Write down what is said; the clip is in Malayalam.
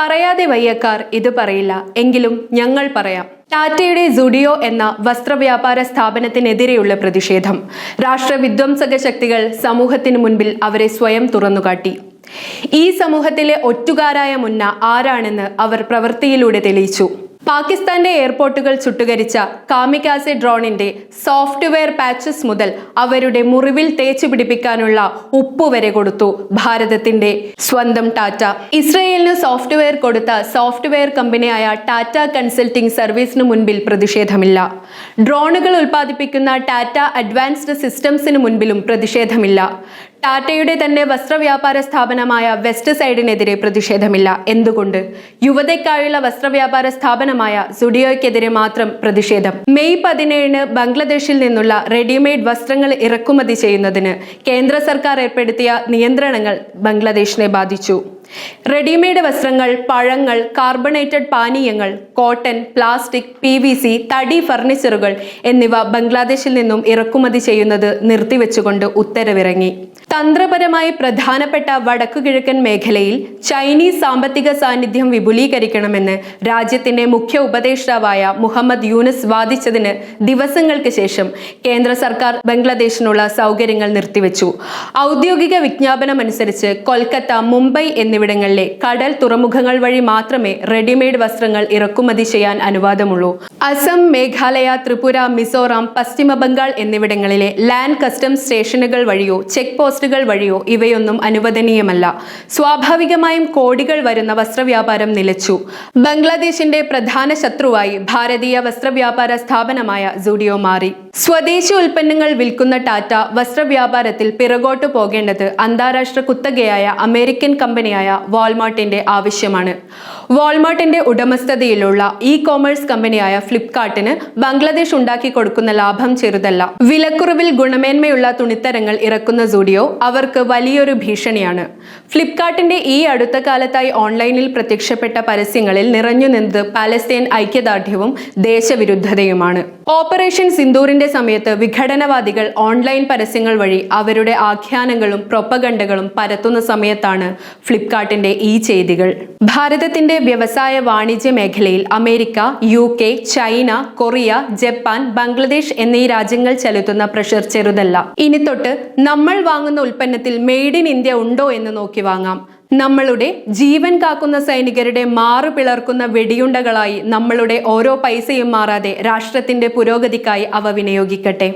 പറയാതെ വയ്യക്കാർ ഇത് പറയില്ല. എങ്കിലും ഞങ്ങൾ പറയാം. ടാറ്റയുടെ സുഡിയോ എന്ന വസ്ത്രവ്യാപാര സ്ഥാപനത്തിനെതിരെയുള്ള പ്രതിഷേധം. രാഷ്ട്രവിധ്വംസക ശക്തികൾ സമൂഹത്തിന് മുൻപിൽ അവരെ സ്വയം തുറന്നുകാട്ടി. ഈ സമൂഹത്തിലെ ഒറ്റുകാരായ മുന്ന ആരാണെന്ന് അവർ പ്രവൃത്തിയിലൂടെ തെളിയിച്ചു. പാകിസ്ഥാന്റെ എയർപോർട്ടുകൾ ചുട്ടുകരിച്ച കാമിക്കാസെ ഡ്രോണിന്റെ സോഫ്റ്റ്വെയർ പാച്ചസ് മുതൽ അവരുടെ മുറിവിൽ തേച്ചു പിടിപ്പിക്കാനുള്ള ഉപ്പ് വരെ കൊടുത്തു ഭാരതത്തിന്റെ സ്വന്തം ടാറ്റ. ഇസ്രയേലിന് സോഫ്റ്റ്വെയർ കൊടുത്ത സോഫ്റ്റ്വെയർ കമ്പനിയായ ടാറ്റ കൺസൾട്ടിംഗ് സർവീസിന് മുൻപിൽ പ്രതിഷേധമില്ല. ഡ്രോണുകൾ ഉൽപ്പാദിപ്പിക്കുന്ന ടാറ്റ അഡ്വാൻസ്ഡ് സിസ്റ്റംസിന് മുൻപിലും പ്രതിഷേധമില്ല. ടാറ്റയുടെ തന്നെ വസ്ത്രവ്യാപാര സ്ഥാപനമായ വെസ്റ്റ് സൈഡിനെതിരെ പ്രതിഷേധമില്ല. എന്തുകൊണ്ട്? യുവതയ്ക്കായുള്ള വസ്ത്രവ്യാപാര സ്ഥാപനമായ സുഡിയോയ്ക്കെതിരെ മാത്രം പ്രതിഷേധം. മെയ് പതിനേഴിന് ബംഗ്ലാദേശിൽ നിന്നുള്ള റെഡിമെയ്ഡ് വസ്ത്രങ്ങൾ ഇറക്കുമതി ചെയ്യുന്നതിന് കേന്ദ്ര സർക്കാർ ഏർപ്പെടുത്തിയ നിയന്ത്രണങ്ങൾ ബംഗ്ലാദേശിനെ ബാധിച്ചു. റെഡിമെയ്ഡ് വസ്ത്രങ്ങൾ പഴങ്ങൾ കാർബണേറ്റഡ് പാനീയങ്ങൾ cotton plastic P V C തടി ഫർണിച്ചറുകൾ എന്നിവ ബംഗ്ലാദേശിൽ നിന്നും ഇറക്കുമതി ചെയ്യുന്നത് നിർത്തിവെച്ചുകൊണ്ട് ഉത്തരവിറങ്ങി. തന്ത്രപരമായി പ്രധാനപ്പെട്ട വടക്കുകിഴക്കൻ മേഖലയിൽ ചൈനീസ് സാമ്പത്തിക സാന്നിധ്യം വിപുലീകരിക്കണമെന്ന് രാജ്യത്തിന്റെ മുഖ്യ ഉപദേഷ്ടാവായ മുഹമ്മദ് യൂനസ് വാദിച്ചതിന് ദിവസങ്ങൾക്ക് ശേഷം കേന്ദ്ര സർക്കാർ ബംഗ്ലാദേശിനുള്ള സൗകര്യങ്ങൾ നിർത്തിവെച്ചു. ഔദ്യോഗിക വിജ്ഞാപനമനുസരിച്ച് കൊൽക്കത്ത മുംബൈ എന്നിവിടങ്ങളിലെ കടൽ തുറമുഖങ്ങൾ വഴി മാത്രമേ റെഡിമെയ്ഡ് വസ്ത്രങ്ങൾ ഇറക്കുമതി ചെയ്യാൻ അനുവാദമുള്ളൂ. അസം മേഘാലയ ത്രിപുര മിസോറാം പശ്ചിമ ബംഗാൾ എന്നിവിടങ്ങളിലെ ലാൻഡ് കസ്റ്റംസ് സ്റ്റേഷനുകൾ വഴിയോ ചെക്ക് പോസ്റ്റുകൾ വഴിയോ ഇവയൊന്നും അനുവദനീയമല്ല. സ്വാഭാവികമായും കോടികൾ വരുന്ന വസ്ത്രവ്യാപാരം നിലച്ചു. ബംഗ്ലാദേശിന്റെ പ്രധാന ശത്രുവായി ഭാരതീയ വസ്ത്രവ്യാപാര സ്ഥാപനമായ സൂഡിയോ മാറി. സ്വദേശി ഉൽപ്പന്നങ്ങൾ വിൽക്കുന്ന ടാറ്റ വസ്ത്രവ്യാപാരത്തിൽ പിറകോട്ടു പോകേണ്ടത് അന്താരാഷ്ട്ര കുത്തകയായ അമേരിക്കൻ കമ്പനിയായ വാൾമാർട്ടിന്റെ ആവശ്യമാണ്. വാൾമാർട്ടിന്റെ ഉടമസ്ഥതയിലുള്ള ഇ കോമേഴ്സ് കമ്പനിയായ ഫ്ലിപ്കാർട്ടിന് ബംഗ്ലാദേശ് ഉണ്ടാക്കി കൊടുക്കുന്ന ലാഭം ചെറുതല്ല. വിലക്കുറവിൽ ഗുണമേന്മയുള്ള തുണിത്തരങ്ങൾ ഇറക്കുന്ന സൂഡിയോ അവർക്ക് വലിയൊരു ഭീഷണിയാണ്. ഫ്ലിപ്കാർട്ടിന്റെ ഈ അടുത്ത കാലത്തായി ഓൺലൈനിൽ പ്രത്യക്ഷപ്പെട്ട പരസ്യങ്ങളിൽ നിറഞ്ഞു നിന്നത് പാലസ്തീൻ ഐക്യദാർഢ്യവും ദേശവിരുദ്ധതയുമാണ്. ഓപ്പറേഷൻ സിന്ദൂറിന്റെ സമയത്ത് വിഘടനവാദികൾ ഓൺലൈൻ പരസ്യങ്ങൾ വഴി അവരുടെ ആഖ്യാനങ്ങളും പ്രൊപ്പഗണ്ടകളും പരത്തുന്ന സമയത്താണ് ഫ്ലിപ്കാർട്ടിന്റെ ഈ ചെയ്തികൾ. ഭാരതത്തിന്റെ വ്യവസായ വാണിജ്യ മേഖലയിൽ America U K China Korea Japan Bangladesh എന്നീ രാജ്യങ്ങൾ ചെലുത്തുന്ന പ്രഷർ ചെറുതല്ല. ഇനി തൊട്ട് നമ്മൾ വാങ്ങുന്ന ഉൽപ്പന്നത്തിൽ മെയ്ഡ് ഇൻ ഇന്ത്യ ഉണ്ടോ എന്ന് നോക്കി വാങ്ങാം. നമ്മളുടെ ജീവൻ കാക്കുന്ന സൈനികരുടെ മാറു പിളർക്കുന്ന വെടിയുണ്ടകളായി നമ്മളുടെ ഓരോ പൈസയും മാറാതെ രാഷ്ട്രത്തിന്റെ പുരോഗതിക്കായി അവ വിനിയോഗിക്കട്ടെ.